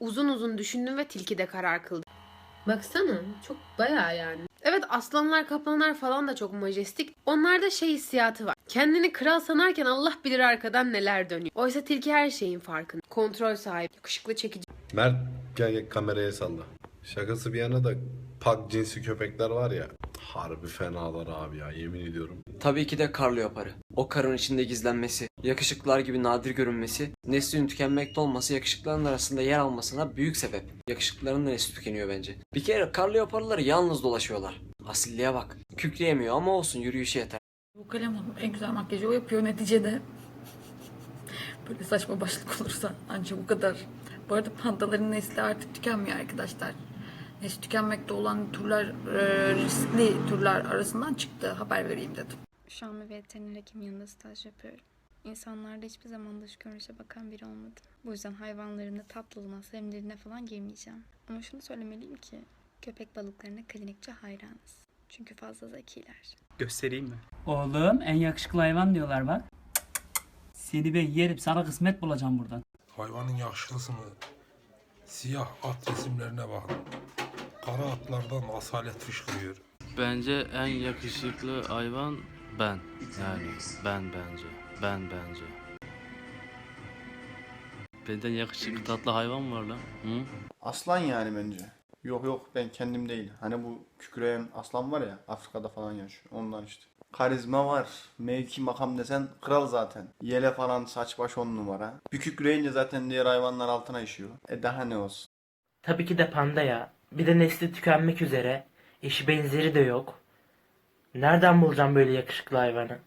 Uzun uzun düşündüm ve tilkide karar kıldım. Baksana çok bayağı yani. Evet aslanlar kaplanlar falan da çok majestik. Onlarda şey hissiyatı var. Kendini kral sanarken Allah bilir arkadan neler dönüyor. Oysa tilki her şeyin farkında. Kontrol sahibi, yakışıklı çekici. Mert gel, gel kameraya salla. Şakası bir yana da pak cinsi köpekler var ya. Harbi fenalar abi ya yemin ediyorum. Tabii ki de kar leoparı. O karın içinde gizlenmesi, yakışıklılar gibi nadir görünmesi, neslinin tükenmekte olması yakışıklıların arasında yer almasına büyük sebep. Yakışıklıların da nesli tükeniyor bence. Bir kere kar leoparları yalnız dolaşıyorlar. Asilliğe bak. Kükreyemiyor ama olsun yürüyüşü yeter. Bu kalem en güzel makyajı o yapıyor neticede. Böyle saçma başlık olursa ancak bu kadar. Bu arada pandaların nesli artık tükenmiyor arkadaşlar. Nesli tükenmekte olan türler e, riskli türler arasından çıktı. Haber vereyim dedim. Şu an bir veteriner hekim yanında staj yapıyorum. İnsanlarda hiçbir zaman dış görünüşe bakan biri olmadı. Bu yüzden hayvanların da tatlılığına, sevimliliğine falan girmeyeceğim. Ama şunu söylemeliyim ki köpek balıklarına klinikçe hayranız. Çünkü fazla zekiler. Göstereyim mi? Oğlum en yakışıklı hayvan diyorlar bak. Seni ben yerim sana kısmet bulacağım buradan. Hayvanın yaşlısını, siyah at resimlerine bakın. Kara atlardan asalet fışkırıyor. Bence en yakışıklı hayvan ben. Yani ben bence. Ben bence. Benden yakışıklı tatlı hayvan mı var lan? Hı? Aslan yani bence. Yok yok ben kendim değil. Hani bu kükreyen aslan var ya Afrika'da falan yaşıyor. Ondan işte. Karizma var. Mevki makam desen kral zaten. Yele falan saç baş on numara. Bir kükreyince zaten diğer hayvanlar altına işiyor. E daha ne olsun. Tabii ki de panda ya. Bir de nesli tükenmek üzere. Eşi benzeri de yok. Nereden bulacağım böyle yakışıklı hayvanı?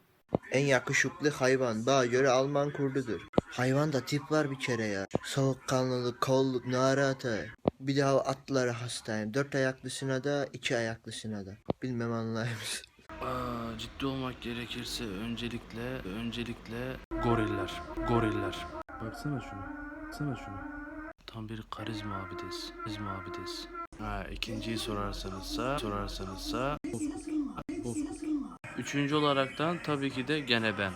En yakışıklı hayvan bana göre Alman kurdudur. Hayvanda tip var bir kere ya. Soğukkanlılık, kolluk, narata. Bir daha atları hastayım. Dört ayaklısına da iki ayaklısına da. Bilmem anlar mısın? Aa, ciddi olmak gerekirse öncelikle öncelikle goriller. Goriller. Baksana şunu. Baksana şunu. Tam bir karizma abidesi. Karizma abidesi. Ha, ikinciyi sorarsanızsa sorarsanızsa Üçüncü olaraktan tabii ki de gene ben.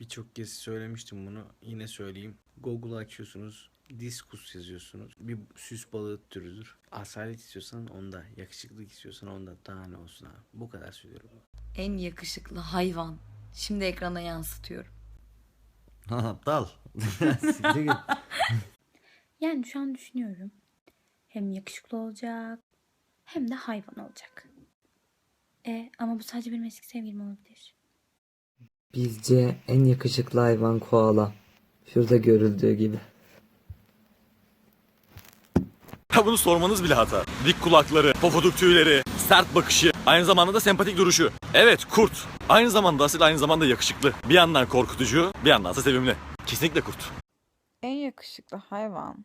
Birçok kez söylemiştim bunu. Yine söyleyeyim. Google açıyorsunuz. Diskus yazıyorsunuz. Bir süs balığı türüdür. Asalet istiyorsan onda. Yakışıklık istiyorsan onda. Daha ne olsun abi. Bu kadar söylüyorum. En yakışıklı hayvan. Şimdi ekrana yansıtıyorum. Dal. Yani şu an düşünüyorum. Hem yakışıklı olacak hem de hayvan olacak. E ama bu sadece benim eski sevgilim olabilir. Bizce en yakışıklı hayvan koala. Şurada görüldüğü gibi. Ya bunu sormanız bile hata. Dik kulakları, pofuduk tüyleri, sert bakışı, aynı zamanda da sempatik duruşu. Evet kurt. Aynı zamanda asil aynı zamanda yakışıklı. Bir yandan korkutucu, bir yandan da sevimli. Kesinlikle kurt. En yakışıklı hayvan.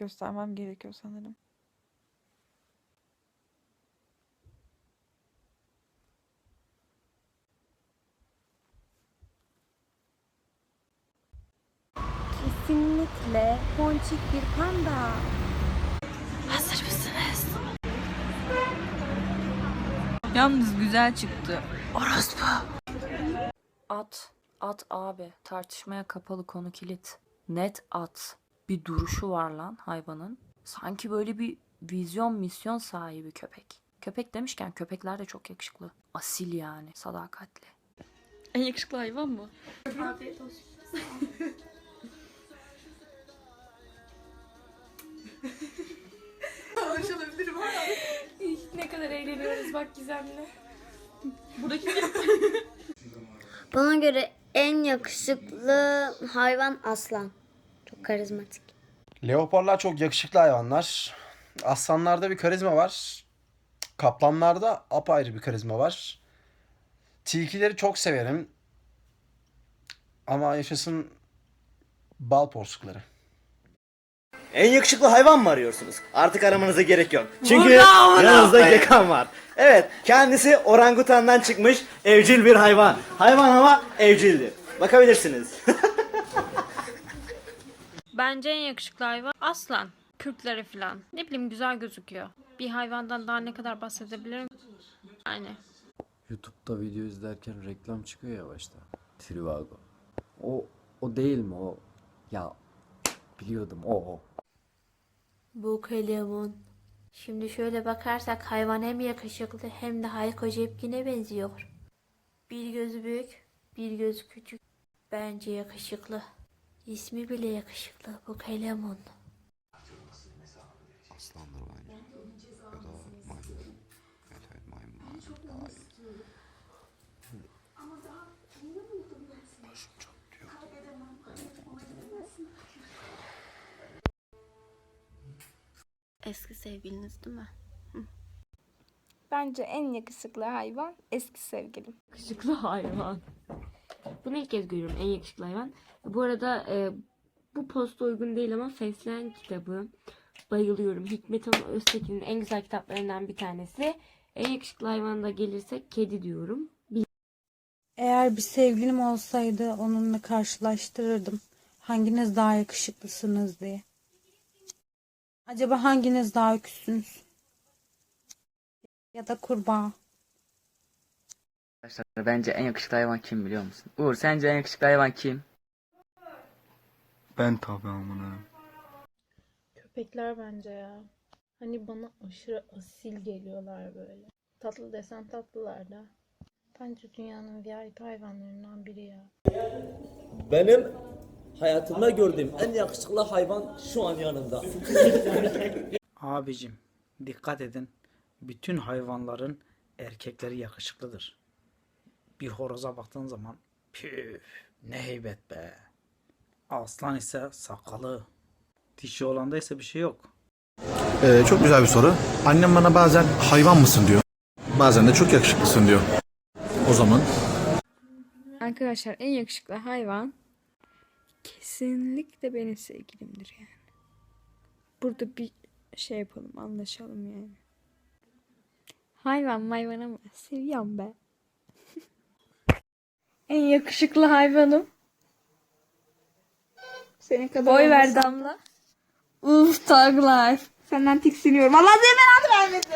Göstermem gerekiyor sanırım. Kesinlikle ponçik bir panda. Hazır mısınız? Yalnız güzel çıktı. Orospu. At. At abi. Tartışmaya kapalı konu kilit. Net at. Bir duruşu var lan hayvanın. Sanki böyle bir vizyon misyon sahibi köpek. Köpek demişken köpekler de çok yakışıklı. Asil yani. Sadakatli. En yakışıklı hayvan mı? Afiyet olsun. ne kadar eğleniyoruz bak Gizem'le. Bana göre en yakışıklı hayvan aslan. Çok karizmatik. Leoparlar çok yakışıklı hayvanlar. Aslanlarda bir karizma var. Kaplanlarda apayrı bir karizma var. Tilkileri çok severim. Ama yaşasın bal porsukları. En yakışıklı hayvan mı arıyorsunuz? Artık aramanıza gerek yok. Çünkü yanınızda Gekan var. Evet, kendisi orangutandan çıkmış evcil bir hayvan. Hayvan ama evcildir. Bakabilirsiniz. Bence en yakışıklı hayvan aslan. Kürkleri falan. Ne bileyim güzel gözüküyor. Bir hayvandan daha ne kadar bahsedebilirim? Yani. YouTube'da video izlerken reklam çıkıyor ya başta. Trivago. O o değil mi o? Ya Biliyordum o o. Bu kalemun. Şimdi şöyle bakarsak hayvan hem yakışıklı hem de Hayko Cepkin'e benziyor. Bir gözü büyük, bir gözü küçük. Bence yakışıklı. İsmi bile yakışıklı bu kalemun. Aslandır bence. Ya da maymun. Evet evet maymun. Daha iyi. Başım çok diyor. Eski sevgiliniz değil mi? Bence en yakışıklı hayvan eski sevgilim. Yakışıklı hayvan. Bunu ilk kez görüyorum en yakışıklı hayvan. Bu arada e, bu posta uygun değil ama Fesleğen kitabı. Bayılıyorum. Hikmet Hanım Öztekin'in en güzel kitaplarından bir tanesi. En yakışıklı hayvan da gelirse kedi diyorum. Eğer bir sevgilim olsaydı onunla karşılaştırırdım. Hanginiz daha yakışıklısınız diye. Acaba hanginiz daha öküzsünüz? Ya da kurbağa. Arkadaşlar bence en yakışıklı hayvan kim biliyor musun? Uğur sence en yakışıklı hayvan kim? Ben tabii amına. Köpekler bence ya. Hani bana aşırı asil geliyorlar böyle. Tatlı desen tatlılar da. Bence dünyanın VIP hayvanlarından biri ya. Benim hayatımda gördüğüm en yakışıklı hayvan şu an yanımda. Abicim dikkat edin. Bütün hayvanların erkekleri yakışıklıdır. Bir horoza baktığın zaman püf ne heybet be. Aslan ise sakalı. Dişi olanda ise bir şey yok. Ee, çok güzel bir soru. Annem bana bazen hayvan mısın diyor. Bazen de çok yakışıklısın diyor. O zaman Arkadaşlar en yakışıklı hayvan kesinlikle benim sevgilimdir yani. Burada bir şey yapalım anlaşalım yani. Hayvan hayvan ama seviyorum ben. En yakışıklı hayvanım. Senin kadar Boy ver Damla. Uf tag life. Senden tiksiniyorum. Allah seni belanı vermesin.